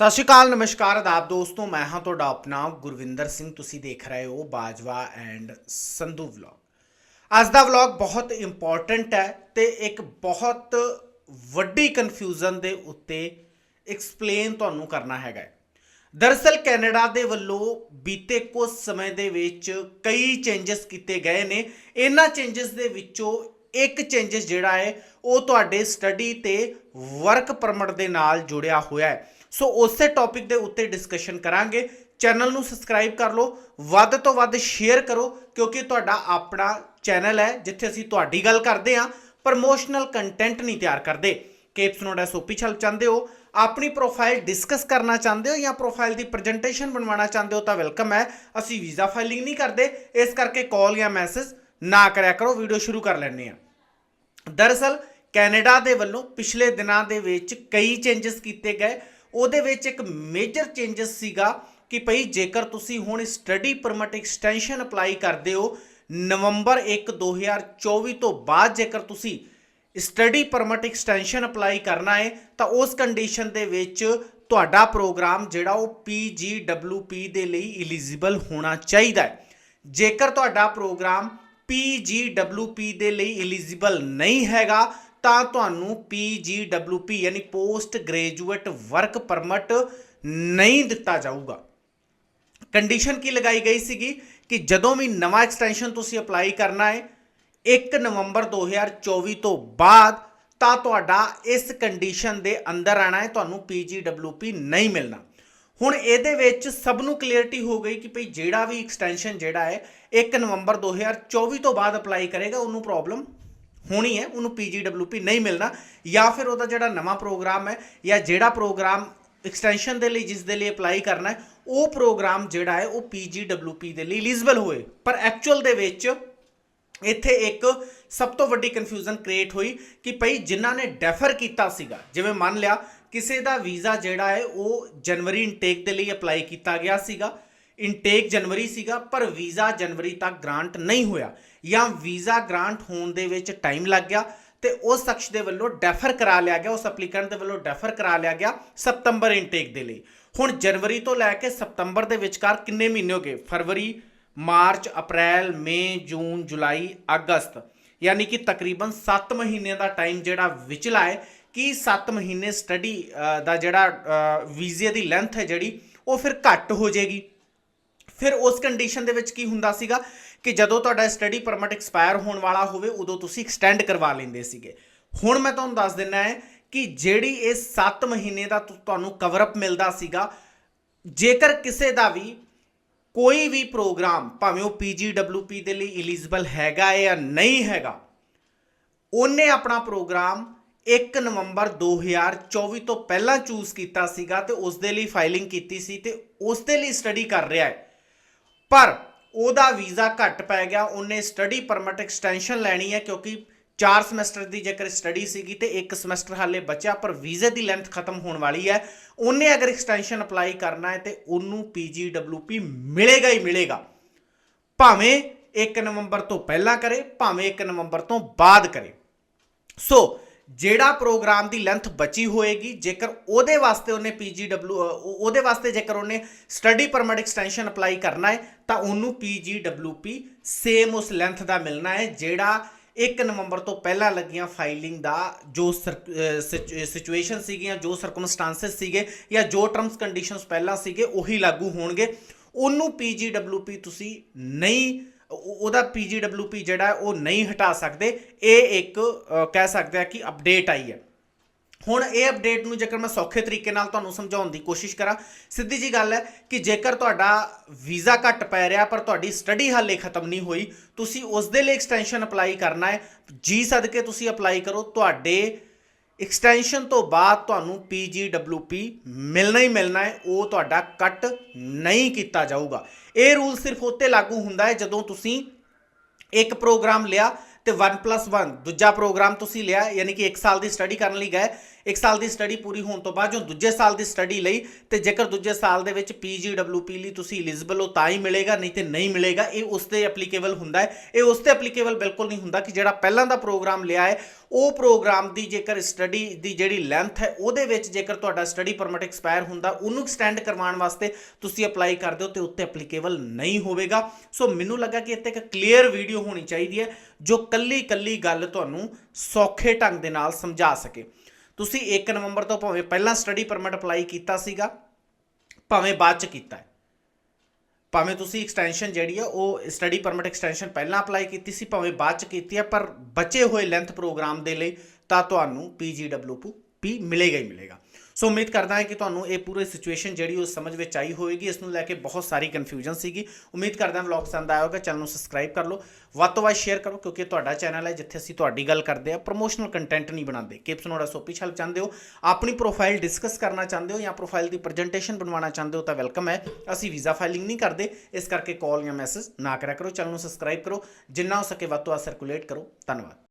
ਸਤਿ ਸ਼੍ਰੀ ਅਕਾਲ, ਨਮਸਕਾਰ, ਆਦਾਬ ਦੋਸਤੋ, ਮੈਂ ਹਾਂ ਤੁਹਾਡਾ ਆਪਣਾ ਗੁਰਵਿੰਦਰ ਸਿੰਘ। ਤੁਸੀਂ ਦੇਖ ਰਹੇ ਹੋ ਬਾਜਵਾ ਐਂਡ ਸੰਧੂ ਵਲੌਗ ਅੱਜ ਦਾ ਵਲੌਗ ਬਹੁਤ ਇੰਪੋਰਟੈਂਟ ਹੈ ਤੇ ਇੱਕ ਬਹੁਤ ਵੱਡੀ ਕਨਫਿਊਜ਼ਨ ਦੇ ਉੱਤੇ ਐਕਸਪਲੇਨ ਤੁਹਾਨੂੰ ਕਰਨਾ ਹੈਗਾ ਹੈ। ਦਰਅਸਲ, ਕੈਨੇਡਾ ਦੇ ਵੱਲੋਂ ਬੀਤੇ ਕੁਝ ਸਮੇਂ ਦੇ ਵਿੱਚ ਕਈ ਚੇਂਜਸ ਕੀਤੇ ਗਏ ਨੇ। ਇਹਨਾਂ ਚੇਂਜਸ ਦੇ ਵਿੱਚੋਂ ਇੱਕ ਚੇਂਜਸ ਜਿਹੜਾ ਹੈ, ਉਹ ਤੁਹਾਡੇ ਸਟੱਡੀ ਤੇ ਵਰਕ ਪਰਮਿਟ ਦੇ ਨਾਲ ਜੁੜਿਆ ਹੋਇਆ ਹੈ। ਸੋ ਉਸੇ ਟੌਪਿਕ ਦੇ ਉੱਤੇ ਡਿਸਕਸ਼ਨ ਕਰਾਂਗੇ। ਚੈਨਲ ਨੂੰ ਸਬਸਕ੍ਰਾਈਬ ਕਰ ਲਓ, ਵੱਧ ਤੋਂ ਵੱਧ ਸ਼ੇਅਰ ਕਰੋ, ਕਿਉਂਕਿ ਤੁਹਾਡਾ ਆਪਣਾ ਚੈਨਲ ਹੈ, ਜਿੱਥੇ ਅਸੀਂ ਤੁਹਾਡੀ ਗੱਲ ਕਰਦੇ ਹਾਂ। ਪ੍ਰਮੋਸ਼ਨਲ ਕੰਟੈਂਟ ਨਹੀਂ ਤਿਆਰ ਕਰਦੇ। ਕੇਪਸ ਨੋਟ ਐਸਓਪੀ ਛਲ ਚਾਹੁੰਦੇ ਹੋ, ਆਪਣੀ ਪ੍ਰੋਫਾਈਲ ਡਿਸਕਸ ਕਰਨਾ ਚਾਹੁੰਦੇ ਹੋ ਜਾਂ ਪ੍ਰੋਫਾਈਲ ਦੀ ਪ੍ਰੈਜੈਂਟੇਸ਼ਨ ਬਣਵਾਉਣਾ ਚਾਹੁੰਦੇ ਹੋ ਤਾਂ ਵੈਲਕਮ ਹੈ। ਅਸੀਂ ਵੀਜ਼ਾ ਫਾਈਲਿੰਗ ਨਹੀਂ ਕਰਦੇ, ਇਸ ਕਰਕੇ ਕਾਲ ਜਾਂ ਮੈਸੇਜ ਨਾ ਕਰਿਆ ਕਰੋ ਵੀਡੀਓ ਸ਼ੁਰੂ ਕਰ ਲੈਂਦੇ ਹਾਂ। ਦਰਅਸਲ, ਕੈਨੇਡਾ ਦੇ ਵੱਲੋਂ ਪਿਛਲੇ ਦਿਨਾਂ ਦੇ ਵਿੱਚ ਕਈ ਚੇਂਜਸ ਕੀਤੇ ਗਏ। ਉਹਦੇ ਵਿੱਚ ਇੱਕ ਮੇਜਰ ਚੇਂਜਸ ਸੀਗਾ ਕਿ ਭਈ ਜੇਕਰ ਤੁਸੀਂ ਹੁਣ ਸਟੱਡੀ ਪਰਮਿਟ ਐਕਸਟੈਂਸ਼ਨ ਅਪਲਾਈ ਕਰਦੇ ਹੋ, ਨਵੰਬਰ 1 2024 ਤੋਂ ਬਾਅਦ ਜੇਕਰ ਤੁਸੀਂ ਸਟੱਡੀ ਪਰਮਿਟ ਐਕਸਟੈਂਸ਼ਨ ਅਪਲਾਈ ਕਰਨਾ ਹੈ, ਤਾਂ ਉਸ ਕੰਡੀਸ਼ਨ ਦੇ ਵਿੱਚ ਤੁਹਾਡਾ ਪ੍ਰੋਗਰਾਮ ਜਿਹੜਾ ਉਹ PGWP ਦੇ ਲਈ ਐਲੀਜੀਬਲ ਹੋਣਾ ਚਾਹੀਦਾ ਹੈ। ਜੇਕਰ ਤੁਹਾਡਾ ਪ੍ਰੋਗਰਾਮ PGWP ਦੇ ਲਈ ਐਲੀਜੀਬਲ ਨਹੀਂ ਹੈਗਾ ਤਾਂ ਤੁਹਾਨੂੰ PGWP ਯਾਨੀ ਪੋਸਟ ਗ੍ਰੈਜੂਏਟ ਵਰਕ ਪਰਮਿਟ ਨਹੀਂ ਦਿੱਤਾ ਜਾਊਗਾ। ਕੰਡੀਸ਼ਨ ਕੀ ਲਗਾਈ ਗਈ ਸੀਗੀ ਕਿ ਜਦੋਂ ਵੀ ਨਵਾਂ ਐਕਸਟੈਂਸ਼ਨ ਤੁਸੀਂ ਅਪਲਾਈ ਕਰਨਾ ਹੈ 1 ਨਵੰਬਰ 2024 ਤੋਂ ਬਾਅਦ ਤਾਂ ਤੁਹਾਡਾ ਇਸ ਕੰਡੀਸ਼ਨ ਦੇ ਅੰਦਰ ਆਣਾ ਹੈ, ਤੁਹਾਨੂੰ PGWP ਨਹੀਂ ਮਿਲਣਾ। ਹੁਣ ਇਹਦੇ ਵਿੱਚ ਸਭ ਨੂੰ ਕਲੀਅਰਟੀ ਹੋ ਗਈ ਕਿ ਭਈ ਜਿਹੜਾ ਵੀ ਐਕਸਟੈਂਸ਼ਨ ਜਿਹੜਾ ਹੈ 1 ਨਵੰਬਰ 2024 ਤੋਂ ਬਾਅਦ ਅਪਲਾਈ ਕਰੇਗਾ, ਉਹਨੂੰ ਪ੍ਰੋਬਲਮ ਹੋਣੀ ਹੈ, ਉਹਨੂੰ PGWP ਨਹੀਂ ਮਿਲਣਾ, ਜਾਂ ਫਿਰ ਉਹਦਾ ਜਿਹੜਾ ਨਵਾਂ ਪ੍ਰੋਗਰਾਮ ਹੈ, ਜਾਂ ਜਿਹੜਾ ਪ੍ਰੋਗਰਾਮ ਐਕਸਟੈਂਸ਼ਨ ਦੇ ਲਈ, ਜਿਸ ਦੇ ਲਈ ਅਪਲਾਈ ਕਰਨਾ ਹੈ, ਉਹ ਪ੍ਰੋਗਰਾਮ ਜਿਹੜਾ ਹੈ, ਉਹ PGWP ਦੇ ਲਈ ਐਲੀਜੀਬਲ ਹੋਏ। ਪਰ ਐਕਚੁਅਲ ਦੇ ਵਿੱਚ ਇੱਥੇ ਇੱਕ ਸਭ ਤੋਂ ਵੱਡੀ ਕਨਫਿਊਜ਼ਨ ਕ੍ਰੀਏਟ ਹੋਈ ਕਿ ਭਈ ਜਿਨ੍ਹਾਂ ਨੇ ਡੈਫਰ ਕੀਤਾ ਸੀਗਾ, ਜਿਵੇਂ ਮੰਨ ਲਿਆ, ਕਿਸੇ ਦਾ ਵੀਜ਼ਾ ਜਿਹੜਾ ਹੈ, ਉਹ ਜਨਵਰੀ ਇਨਟੇਕ ਦੇ ਲਈ ਅਪਲਾਈ ਕੀਤਾ ਗਿਆ ਸੀਗਾ ਇਨਟੇਕ ਜਨਵਰੀ ਸੀਗਾ, ਪਰ ਵੀਜ਼ਾ ਜਨਵਰੀ ਤੱਕ ਗ੍ਰਾਂਟ ਨਹੀਂ ਹੋਇਆ। ਜਾਂ ਵੀਜ਼ਾ ਗ੍ਰਾਂਟ ਹੋਣ ਦੇ ਵਿੱਚ ਟਾਈਮ ਲੱਗ ਗਿਆ ਤੇ ਉਸ ਸ਼ਖਸ ਦੇ ਵੱਲੋਂ ਡੈਫਰ ਕਰਾ ਲਿਆ ਗਿਆ, ਉਸ ਐਪਲੀਕੈਂਟ ਦੇ ਵੱਲੋਂ ਡੈਫਰ ਕਰਾ ਲਿਆ ਗਿਆ ਸਤੰਬਰ ਇਨਟੇਕ ਦੇ ਲਈ। ਹੁਣ ਜਨਵਰੀ ਤੋਂ ਲੈ ਕੇ ਸਤੰਬਰ ਦੇ ਵਿਚਕਾਰ ਕਿੰਨੇ ਮਹੀਨੇ ਹੋ ਗਏ? ਫਰਵਰੀ, ਮਾਰਚ, ਅਪ੍ਰੈਲ, ਮਈ, ਜੂਨ, ਜੁਲਾਈ, ਅਗਸਤ। ਯਾਨੀ ਕਿ ਤਕਰੀਬਨ 7 ਮਹੀਨੇ ਦਾ ਟਾਈਮ ਜਿਹੜਾ ਵਿਚਲਾ ਹੈ ਕਿ 7 ਮਹੀਨੇ ਸਟੱਡੀ ਦਾ ਜਿਹੜਾ ਵੀਜ਼ੇ ਦੀ ਲੈਂਥ ਹੈ ਜਿਹੜੀ, ਉਹ ਫਿਰ ਘੱਟ ਹੋ ਜਾਏਗੀ। ਫਿਰ ਉਸ ਕੰਡੀਸ਼ਨ ਦੇ ਵਿੱਚ ਕੀ ਹੁੰਦਾ ਸੀਗਾ ਕਿ ਜਦੋਂ ਤੁਹਾਡਾ ਸਟੱਡੀ ਪਰਮਿਟ ਐਕਸਪਾਇਰ ਹੋਣ ਵਾਲਾ ਹੋਵੇ, ਉਦੋਂ ਤੁਸੀਂ ਐਕਸਟੈਂਡ ਕਰਵਾ ਲੈਂਦੇ ਸੀਗੇ। ਹੁਣ ਮੈਂ ਤੁਹਾਨੂੰ ਦੱਸ ਦਿੰਨਾ ਹੈ ਕਿ ਜਿਹੜੀ ਇਹ 7 ਮਹੀਨੇ ਦਾ ਤੁਹਾਨੂੰ ਕਵਰ ਅਪ ਮਿਲਦਾ ਸੀਗਾ, ਜੇਕਰ ਕਿਸੇ ਦਾ ਵੀ ਕੋਈ ਵੀ ਪ੍ਰੋਗਰਾਮ ਭਾਵੇਂ ਉਹ PGWP ਦੇ ਲਈ ਐਲੀਜੀਬਲ ਹੈਗਾ ਹੈ ਜਾਂ ਨਹੀਂ ਹੈਗਾ, ਉਹਨੇ ਆਪਣਾ ਪ੍ਰੋਗਰਾਮ 1 ਨਵੰਬਰ 2024 ਤੋਂ ਪਹਿਲਾਂ ਚੂਜ਼ ਕੀਤਾ ਸੀਗਾ ਤੇ ਉਸ ਦੇ ਲਈ ਫਾਈਲਿੰਗ ਕੀਤੀ ਸੀ ਤੇ ਉਸ ਦੇ ਲਈ ਸਟੱਡੀ ਕਰ ਰਿਹਾ ਹੈ। ਪਰ ਉਹਦਾ ਵੀਜ਼ਾ ਘੱਟ ਪੈ ਗਿਆ, ਉਹਨੇ ਸਟੱਡੀ ਪਰਮਿਟ ਐਕਸਟੈਂਸ਼ਨ ਲੈਣੀ ਹੈ ਕਿਉਂਕਿ 4 ਸਮੈਸਟਰ ਦੀ ਜੇਕਰ ਸਟੱਡੀ ਸੀਗੀ ਤੇ ਇੱਕ ਸਮੈਸਟਰ ਹਾਲੇ ਬਚਿਆ, ਪਰ ਵੀਜ਼ੇ ਦੀ ਲੈਂਥ ਖਤਮ ਹੋਣ ਵਾਲੀ ਹੈ। ਉਹਨੇ ਅਗਰ ਐਕਸਟੈਂਸ਼ਨ ਅਪਲਾਈ ਕਰਨਾ ਹੈ ਤੇ ਉਹਨੂੰ PGWP ਮਿਲੇਗਾ ਹੀ ਮਿਲੇਗਾ। ਭਾਵੇਂ 1 ਨਵੰਬਰ ਤੋਂ ਪਹਿਲਾਂ ਕਰੇ, ਭਾਵੇਂ 1 ਨਵੰਬਰ ਤੋਂ ਬਾਅਦ ਕਰੇ। ਸੋ ਜਿਹੜਾ ਪ੍ਰੋਗਰਾਮ ਦੀ ਲੈਂਥ ਬਚੀ ਹੋਏਗੀ ਜੇਕਰ ਉਹਦੇ ਵਾਸਤੇ ਉਹਨੇ PGW ਅ, ਉਹ- ਉਹਦੇ ਵਾਸਤੇ ਜੇਕਰ ਉਹਨੇ ਸਟੱਡੀ ਪਰਮਿਟ ਐਕਸਟੈਂਸ਼ਨ ਅਪਲਾਈ ਕਰਨਾ ਹੈ ਤਾਂ ਉਹਨੂੰ PGWP ਸੇਮ ਉਸ ਲੈਂਥ ਦਾ ਮਿਲਣਾ ਹੈ ਜਿਹੜਾ 1 ਨਵੰਬਰ ਤੋਂ ਪਹਿਲਾਂ ਲੱਗੀਆਂ ਫਾਈਲਿੰਗ ਦਾ ਜੋ ਸਿਚੁਏਸ਼ਨ ਸੀਗੀਆਂ ਜੋ ਸਰਕਮਸਟੈਂਸਸ ਸੀਗੇ ਜਾਂ ਜੋ ਟਰਮਸ ਕੰਡੀਸ਼ਨਸ ਪਹਿਲਾਂ ਸੀਗੇ ਉਹੀ ਲਾਗੂ ਹੋਣਗੇ। ਉਹਨੂੰ PGWP ਤੁਸੀਂ ਨਹੀਂ ਉਹਦਾ PGWP ਜਿਹੜਾ ਉਹ ਨਹੀਂ ਹਟਾ ਸਕਦੇ। ਇਹ ਇੱਕ ਕਹਿ ਸਕਦੇ ਆ ਕਿ ਅਪਡੇਟ ਆਈ ਹੈ। ਹੁਣ ਇਹ ਅਪਡੇਟ ਨੂੰ ਜੇਕਰ ਮੈਂ ਸੌਖੇ ਤਰੀਕੇ ਨਾਲ ਤੁਹਾਨੂੰ ਸਮਝਾਉਣ ਦੀ ਕੋਸ਼ਿਸ਼ ਕਰਾਂ, ਸਿੱਧੀ ਜੀ ਗੱਲ ਹੈ ਕਿ ਜੇਕਰ ਤੁਹਾਡਾ ਵੀਜ਼ਾ ਘੱਟ ਪੈ ਰਿਹਾ, ਪਰ ਤੁਹਾਡੀ ਸਟੱਡੀ ਹਾਲੇ ਖਤਮ ਨਹੀਂ ਹੋਈ, ਤੁਸੀਂ ਉਸ ਦੇ ਲਈ ਐਕਸਟੈਂਸ਼ਨ ਅਪਲਾਈ ਕਰਨਾ ਹੈ। ਜੀ ਸਦਕੇ ਤੁਸੀਂ ਅਪਲਾਈ ਕਰੋ, ਤੁਹਾਡੇ ਐਕਸਟੈਂਸ਼ਨ ਤੋਂ ਬਾਅਦ ਤੁਹਾਨੂੰ PGWP ਮਿਲਣਾ ਹੀ ਮਿਲਣਾ ਹੈ, ਉਹ ਤੁਹਾਡਾ ਕੱਟ ਨਹੀਂ ਕੀਤਾ ਜਾਊਗਾ। ਇਹ ਰੂਲ ਸਿਰਫ ਉੱਤੇ ਲਾਗੂ ਹੁੰਦਾ ਹੈ, ਜਦੋਂ ਤੁਸੀਂ ਇੱਕ ਪ੍ਰੋਗਰਾਮ ਲਿਆ ਤੇ 1+1 ਦੂਜਾ ਪ੍ਰੋਗਰਾਮ ਤੁਸੀਂ ਲਿਆ, ਯਾਨੀ ਕਿ 1 ਸਾਲ ਦੀ ਸਟੱਡੀ ਕਰਨ ਲਈ ਗਏ ਇੱਕ ਸਾਲ ਦੀ ਸਟੱਡੀ ਪੂਰੀ ਹੋਣ ਤੋਂ ਬਾਅਦ ਜੋ ਦੂਜੇ ਸਾਲ ਦੀ ਸਟੱਡੀ ਲਈ ਤੇ ਜੇਕਰ ਦੂਜੇ ਸਾਲ ਦੇ ਵਿੱਚ ਪੀਜੀਡਬਲਯੂਪੀ ਲਈ ਤੁਸੀਂ ਐਲੀਜੀਬਲ ਹੋ, ਤਾਂ ਹੀ ਮਿਲੇਗਾ, ਨਹੀਂ ਤੇ ਨਹੀਂ ਮਿਲੇਗਾ। ਇਹ ਉਸ ਤੇ ਐਪਲੀਕੇਬਲ ਹੁੰਦਾ ਹੈ। ਇਹ ਉਸ ਤੇ ਐਪਲੀਕੇਬਲ ਬਿਲਕੁਲ ਨਹੀਂ ਹੁੰਦਾ ਕਿ ਜਿਹੜਾ ਪਹਿਲਾਂ ਦਾ ਪ੍ਰੋਗਰਾਮ ਲਿਆ ਹੈ, ਉਹ ਪ੍ਰੋਗਰਾਮ ਦੀ ਜੇਕਰ ਸਟੱਡੀ ਦੀ ਜਿਹੜੀ ਲੈਂਥ ਹੈ, ਉਹਦੇ ਵਿੱਚ ਜੇਕਰ ਤੁਹਾਡਾ ਸਟੱਡੀ ਪਰਮਿਟ ਐਕਸਪਾਇਰ ਹੁੰਦਾ, ਉਹਨੂੰ ਐਕਸਟੈਂਡ ਕਰਵਾਉਣ ਵਾਸਤੇ ਤੁਸੀਂ ਅਪਲਾਈ ਕਰਦੇ ਹੋ ਤੇ ਉੱਤੇ ਐਪਲੀਕੇਬਲ ਨਹੀਂ ਹੋਵੇਗਾ। ਸੋ ਮੈਨੂੰ ਲੱਗਾ ਕਿ ਇੱਥੇ ਇੱਕ ਕਲੀਅਰ ਵੀਡੀਓ ਹੋਣੀ ਚਾਹੀਦੀ ਹੈ, ਜੋ ਕੱਲੀ ਕੱਲੀ ਗੱਲ ਤੁਹਾਨੂੰ ਸੌਖੇ ਢੰਗ ਦੇ ਨਾਲ ਸਮਝਾ ਸਕੇ। ਤੁਸੀਂ 1 ਨਵੰਬਰ ਤੋਂ ਭਾਵੇਂ ਪਹਿਲਾਂ ਸਟੱਡੀ ਪਰਮਿਟ ਅਪਲਾਈ ਕੀਤਾ ਸੀਗਾ, ਭਾਵੇਂ ਬਾਅਦ ਚ ਕੀਤਾ ਭਾਵੇਂ ਤੁਸੀਂ ਐਕਸਟੈਂਸ਼ਨ ਜਿਹੜੀ ਆ, ਉਹ ਸਟੱਡੀ ਪਰਮਿਟ ਐਕਸਟੈਂਸ਼ਨ ਪਹਿਲਾਂ ਅਪਲਾਈ ਕੀਤੀ ਸੀ, ਭਾਵੇਂ ਬਾਅਦ ਚ ਕੀਤੀ ਹੈ, ਪਰ ਬਚੇ ਹੋਏ ਲੈਂਥ ਪ੍ਰੋਗਰਾਮ ਦੇ ਲਈ ਤਾਂ ਤੁਹਾਨੂੰ ਪੀਜੀਡਬਲਯੂਪੀ ਮਿਲੇਗਾ ਹੀ ਮਿਲੇਗਾ। ਸੋ ਉਮੀਦ ਕਰਦਾ ਹਾਂ ਕਿ ਤੁਹਾਨੂੰ ਇਹ ਪੂਰੀ ਸਿਚੁਏਸ਼ਨ ਜਿਹੜੀ ਉਹ ਸਮਝ ਵਿੱਚ ਆਈ ਹੋਵੇਗੀ ਇਸ ਨੂੰ ਲੈ ਕੇ ਬਹੁਤ ਸਾਰੀ ਕਨਫਿਊਜ਼ਨ ਸੀਗੀ ਉਮੀਦ ਕਰਦਾ ਹਾਂ ਵਲੌਗ ਪਸੰਦ ਆਇਆ ਹੋਵੇਗਾ ਚੈਨਲ ਨੂੰ ਸਬਸਕ੍ਰਾਈਬ ਕਰ ਲਓ ਵੱਧ ਤੋਂ ਵੱਧ ਸ਼ੇਅਰ ਕਰੋ ਕਿਉਂਕਿ ਤੁਹਾਡਾ ਚੈਨਲ ਹੈ ਜਿੱਥੇ ਅਸੀਂ ਤੁਹਾਡੀ ਗੱਲ ਕਰਦੇ ਆ ਪ੍ਰੋਮੋਸ਼ਨਲ ਕੰਟੈਂਟ ਨਹੀਂ ਬਣਾਉਂਦੇ ਕਿਪਸ ਨੋੜਾ ਸੋਪੀ ਛਲ ਚਾਹੁੰਦੇ ਹੋ ਆਪਣੀ ਪ੍ਰੋਫਾਈਲ ਡਿਸਕਸ ਕਰਨਾ ਚਾਹੁੰਦੇ ਹੋ ਜਾਂ ਪ੍ਰੋਫਾਈਲ ਦੀ ਪ੍ਰੈਜੈਂਟੇਸ਼ਨ ਬਣਵਾਉਣਾ ਚਾਹੁੰਦੇ ਹੋ ਤਾਂ ਵੈਲਕਮ ਹੈ ਅਸੀਂ ਵੀਜ਼ਾ ਫਾਈਲਿੰਗ ਨਹੀਂ ਕਰਦੇ ਇਸ ਕਰਕੇ ਕਾਲ ਜਾਂ ਮੈਸੇਜ ਨਾ ਕਰਿਆ ਕਰੋ ਚੈਨਲ ਨੂੰ ਸਬਸਕ੍ਰਾਈਬ ਕਰੋ ਜਿੰਨਾ ਹੋ ਸਕੇ ਵੱਧ ਤੋਂ ਵੱਧ ਸਰਕੂਲੇਟ ਕਰੋ ਧੰਨਵਾਦ